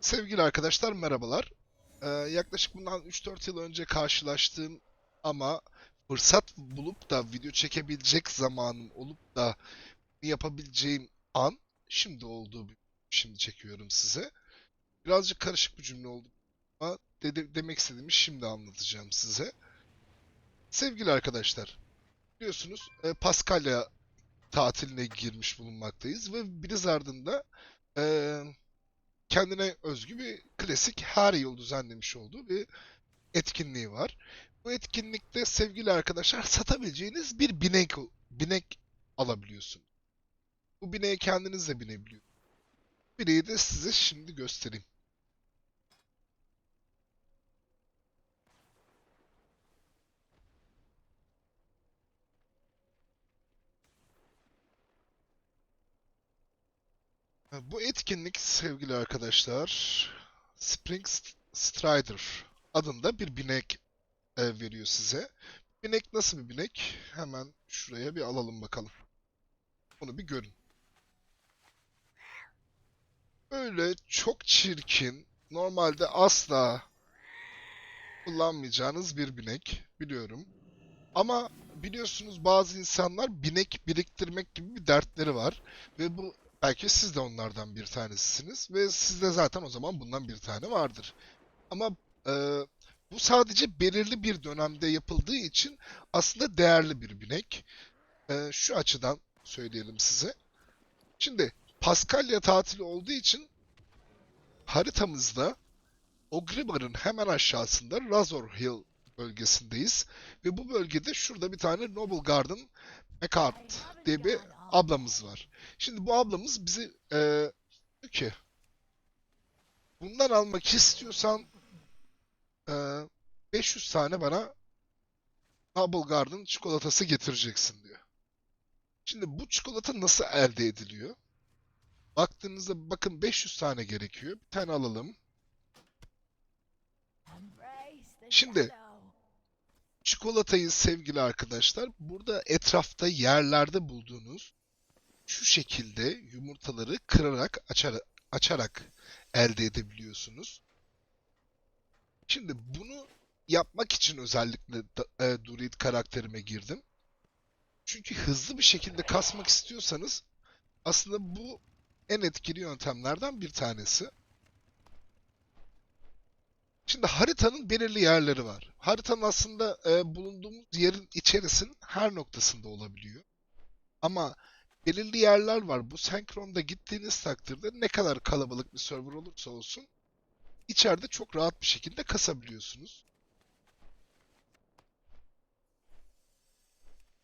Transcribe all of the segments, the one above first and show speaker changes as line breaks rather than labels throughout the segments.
Sevgili arkadaşlar merhabalar. Ee, yaklaşık bundan 3-4 yıl önce karşılaştığım ama fırsat bulup da video çekebilecek zamanım olup da yapabileceğim an şimdi olduğu şimdi çekiyorum size. Birazcık karışık bir cümle oldu ama de- de- demek istediğimi şimdi anlatacağım size. Sevgili arkadaşlar, biliyorsunuz e, Paskalya tatiline girmiş bulunmaktayız ve Blizzard'ın da e, kendine özgü bir klasik her yıl düzenlemiş olduğu bir etkinliği var. Bu etkinlikte sevgili arkadaşlar satabileceğiniz bir binek binek alabiliyorsun. Bu bineğe kendiniz de binebiliyorsunuz. Bineği de size şimdi göstereyim. Bu etkinlik sevgili arkadaşlar Spring St- Strider adında bir binek e, veriyor size. Binek nasıl bir binek? Hemen şuraya bir alalım bakalım. Bunu bir görün. Böyle çok çirkin, normalde asla kullanmayacağınız bir binek biliyorum. Ama biliyorsunuz bazı insanlar binek biriktirmek gibi bir dertleri var ve bu belki siz de onlardan bir tanesisiniz ve sizde zaten o zaman bundan bir tane vardır. Ama e, bu sadece belirli bir dönemde yapıldığı için aslında değerli bir binek. E, şu açıdan söyleyelim size. Şimdi Paskalya tatili olduğu için haritamızda Ogrimar'ın hemen aşağısında Razor Hill bölgesindeyiz. Ve bu bölgede şurada bir tane Noble Garden McCart diye bir ablamız var. Şimdi bu ablamız bizi e, ki bundan almak istiyorsan e, 500 tane bana Noble Garden çikolatası getireceksin diyor. Şimdi bu çikolata nasıl elde ediliyor? Baktığınızda bakın 500 tane gerekiyor. Bir tane alalım. Şimdi çikolatayı sevgili arkadaşlar burada etrafta yerlerde bulduğunuz şu şekilde yumurtaları kırarak açarak, açarak elde edebiliyorsunuz. Şimdi bunu yapmak için özellikle e, Druid karakterime girdim. Çünkü hızlı bir şekilde kasmak istiyorsanız aslında bu en etkili yöntemlerden bir tanesi. Şimdi haritanın belirli yerleri var. Haritanın aslında e, bulunduğumuz yerin içerisinin her noktasında olabiliyor. Ama belirli yerler var. Bu senkronda gittiğiniz takdirde ne kadar kalabalık bir server olursa olsun içeride çok rahat bir şekilde kasabiliyorsunuz.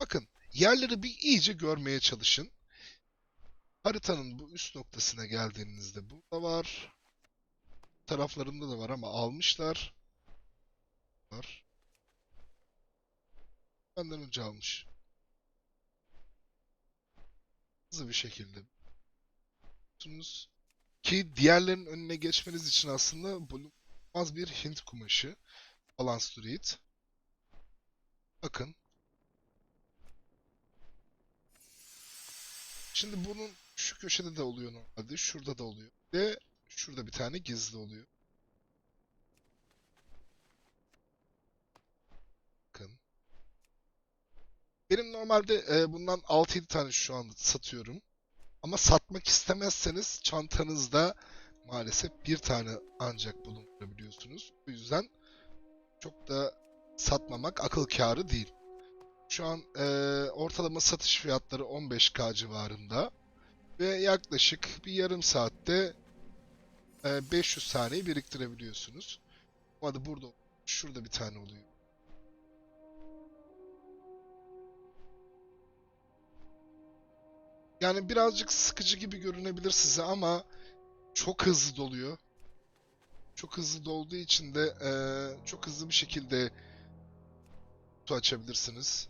Bakın yerleri bir iyice görmeye çalışın. Haritanın bu üst noktasına geldiğinizde burada var. Taraflarında da var ama almışlar. Var. Benden önce almış. Hızlı bir şekilde. Ki diğerlerinin önüne geçmeniz için aslında bulunmaz bir Hint kumaşı. Balance Druid. Bakın. Şimdi bunun şu köşede de oluyor normalde. Şurada da oluyor. Ve şurada bir tane gizli oluyor. Bakın. Benim normalde e, bundan 6-7 tane şu anda satıyorum. Ama satmak istemezseniz çantanızda maalesef bir tane ancak bulundurabiliyorsunuz. O yüzden çok da satmamak akıl kârı değil. Şu an e, ortalama satış fiyatları 15k civarında ve yaklaşık bir yarım saatte e, 500 taneyi biriktirebiliyorsunuz. Ama da burada şurada bir tane oluyor. Yani birazcık sıkıcı gibi görünebilir size ama çok hızlı doluyor. Çok hızlı dolduğu için de e, çok hızlı bir şekilde kutu açabilirsiniz.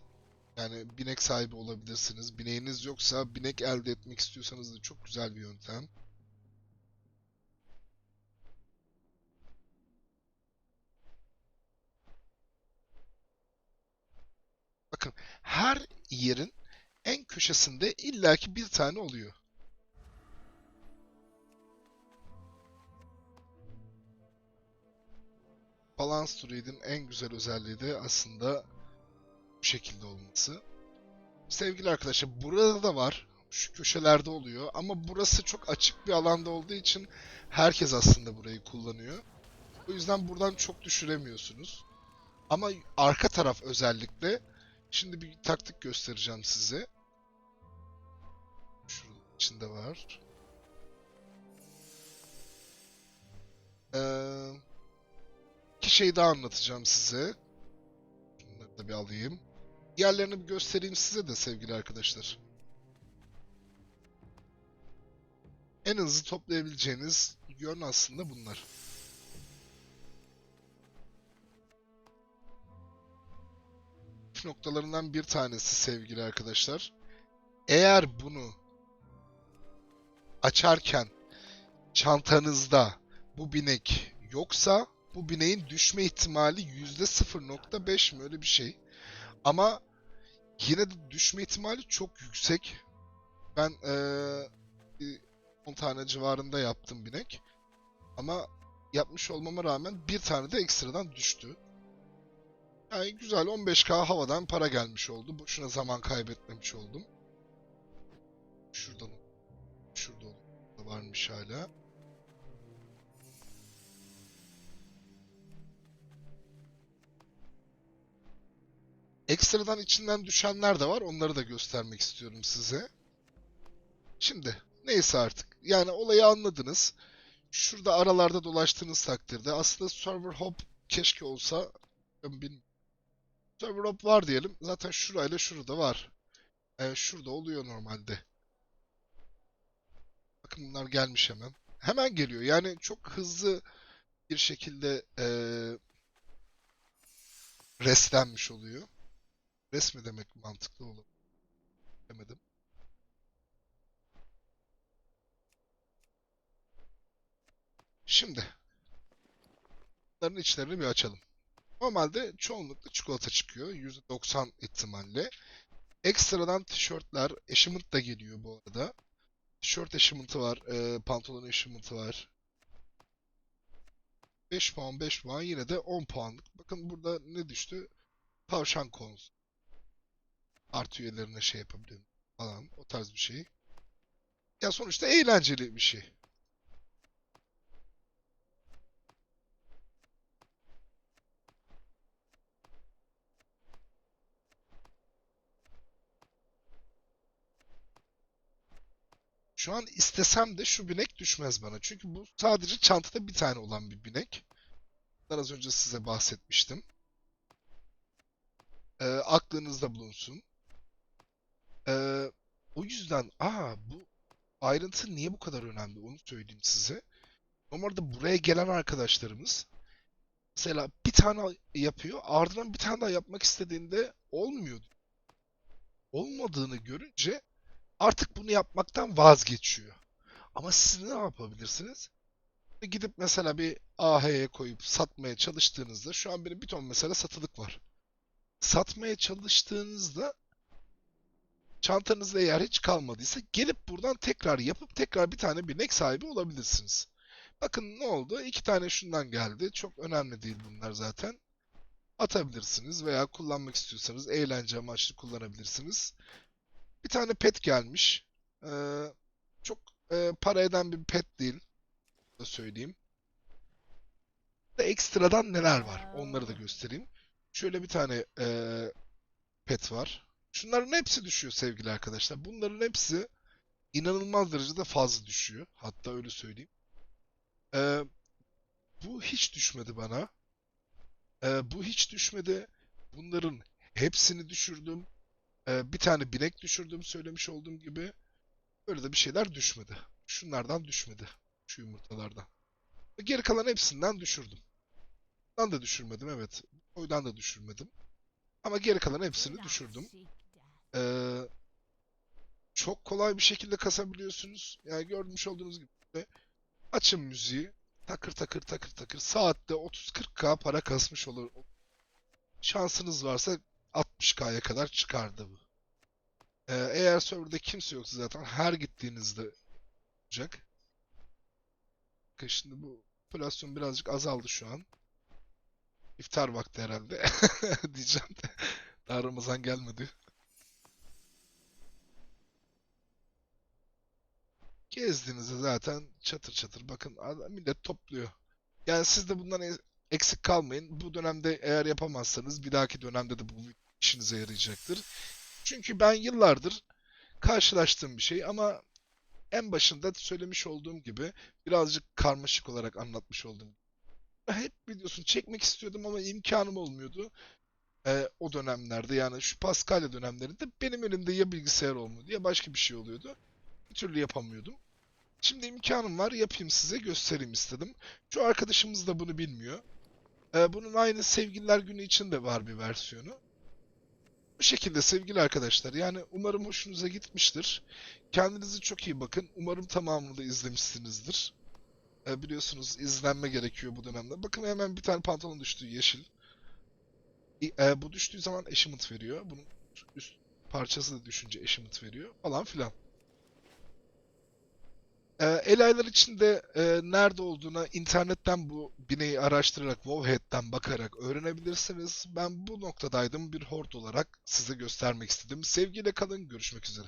Yani binek sahibi olabilirsiniz. Bineğiniz yoksa binek elde etmek istiyorsanız da çok güzel bir yöntem. Bakın her yerin en köşesinde illaki bir tane oluyor. Balance to Read'in en güzel özelliği de aslında bu şekilde olması. Sevgili arkadaşlar burada da var. Şu köşelerde oluyor ama burası çok açık bir alanda olduğu için herkes aslında burayı kullanıyor. O yüzden buradan çok düşüremiyorsunuz. Ama arka taraf özellikle şimdi bir taktik göstereceğim size. İçinde var. Ee, şey daha anlatacağım size. Bunları da bir alayım. Diğerlerini bir göstereyim size de sevgili arkadaşlar. En hızlı toplayabileceğiniz yön aslında bunlar. Noktalarından bir tanesi sevgili arkadaşlar. Eğer bunu açarken çantanızda bu binek yoksa bu bineğin düşme ihtimali %0.5 mi öyle bir şey. Ama yine de düşme ihtimali çok yüksek. Ben bir 10 tane civarında yaptım binek. Ama yapmış olmama rağmen bir tane de ekstradan düştü. Yani güzel 15k havadan para gelmiş oldu. Boşuna zaman kaybetmemiş oldum. Şuradan şurada da varmış hala. Ekstradan içinden düşenler de var. Onları da göstermek istiyorum size. Şimdi neyse artık. Yani olayı anladınız. Şurada aralarda dolaştığınız takdirde aslında server hop keşke olsa bilmiyorum. Server hop var diyelim. Zaten şurayla şurada var. Ee, şurada oluyor normalde. Bakın bunlar gelmiş hemen. Hemen geliyor. Yani çok hızlı bir şekilde eee reslenmiş oluyor. Res mi demek mantıklı olur? Demedim. Şimdi bunların içlerini bir açalım. Normalde çoğunlukla çikolata çıkıyor. %90 ihtimalle. Ekstradan tişörtler, eşimint da geliyor bu arada. Tişört eşiminti var, e, pantolon eşiminti var. 5 puan 5 puan yine de 10 puanlık. Bakın burada ne düştü? Tavşan konusu. Artı üyelerine şey yapabiliyorum falan. O tarz bir şey. Ya sonuçta eğlenceli bir şey. Şu an istesem de şu binek düşmez bana. Çünkü bu sadece çantada bir tane olan bir binek. Ben az önce size bahsetmiştim. Ee, aklınızda bulunsun. Ee, o yüzden aa bu ayrıntı niye bu kadar önemli onu söyleyeyim size. Normalde buraya gelen arkadaşlarımız mesela bir tane yapıyor ardından bir tane daha yapmak istediğinde olmuyor. Olmadığını görünce artık bunu yapmaktan vazgeçiyor. Ama siz ne yapabilirsiniz? Gidip mesela bir AH'ye koyup satmaya çalıştığınızda şu an benim bir ton mesela satılık var. Satmaya çalıştığınızda çantanızda eğer hiç kalmadıysa gelip buradan tekrar yapıp tekrar bir tane binek sahibi olabilirsiniz. Bakın ne oldu? İki tane şundan geldi. Çok önemli değil bunlar zaten. Atabilirsiniz veya kullanmak istiyorsanız eğlence amaçlı kullanabilirsiniz. Bir tane pet gelmiş. Ee, çok e, para eden bir pet değil. Da söyleyeyim. Ve ekstradan neler var? Onları da göstereyim. Şöyle bir tane e, pet var. Şunların hepsi düşüyor sevgili arkadaşlar. Bunların hepsi inanılmaz derecede fazla düşüyor. Hatta öyle söyleyeyim. Ee, bu hiç düşmedi bana. Ee, bu hiç düşmedi. Bunların hepsini düşürdüm. Ee, bir tane binek düşürdüm söylemiş olduğum gibi. Böyle de bir şeyler düşmedi. Şunlardan düşmedi. Şu yumurtalardan. Geri kalan hepsinden düşürdüm. Bundan da düşürmedim evet. Oydan da düşürmedim. Ama geri kalan hepsini düşürdüm. Ee, çok kolay bir şekilde kasabiliyorsunuz. Yani görmüş olduğunuz gibi açın müziği. Takır takır takır takır. Saatte 30-40k para kasmış olur. Şansınız varsa 60k'ya kadar çıkardı bu. Ee, eğer serverda kimse yoksa zaten her gittiğinizde olacak. Bakın Şimdi bu popülasyon birazcık azaldı şu an. İftar vakti herhalde diyeceğim de. Daha Ramazan gelmedi. Gezdiğinizde zaten çatır çatır bakın millet topluyor. Yani siz de bundan e- eksik kalmayın. Bu dönemde eğer yapamazsanız bir dahaki dönemde de bu işinize yarayacaktır. Çünkü ben yıllardır karşılaştığım bir şey ama en başında söylemiş olduğum gibi birazcık karmaşık olarak anlatmış oldum. Hep videosunu çekmek istiyordum ama imkanım olmuyordu. Ee, o dönemlerde yani şu Paskalya dönemlerinde benim elimde ya bilgisayar olmuyordu ya başka bir şey oluyordu. Bir türlü yapamıyordum. Şimdi imkanım var yapayım size göstereyim istedim. Şu arkadaşımız da bunu bilmiyor. Ee, bunun aynı Sevgililer Günü için de var bir versiyonu. Bu şekilde sevgili arkadaşlar yani umarım hoşunuza gitmiştir. Kendinize çok iyi bakın. Umarım tamamını da izlemişsinizdir. Ee, biliyorsunuz izlenme gerekiyor bu dönemde. Bakın hemen bir tane pantolon düştü yeşil. E, e, bu düştüğü zaman achievement veriyor. Bunun üst parçası da düşünce achievement veriyor falan filan. Ee, el aylar içinde e, nerede olduğuna internetten bu bineği araştırarak Wowhead'den bakarak öğrenebilirsiniz. Ben bu noktadaydım bir hort olarak size göstermek istedim. Sevgiyle kalın, görüşmek üzere.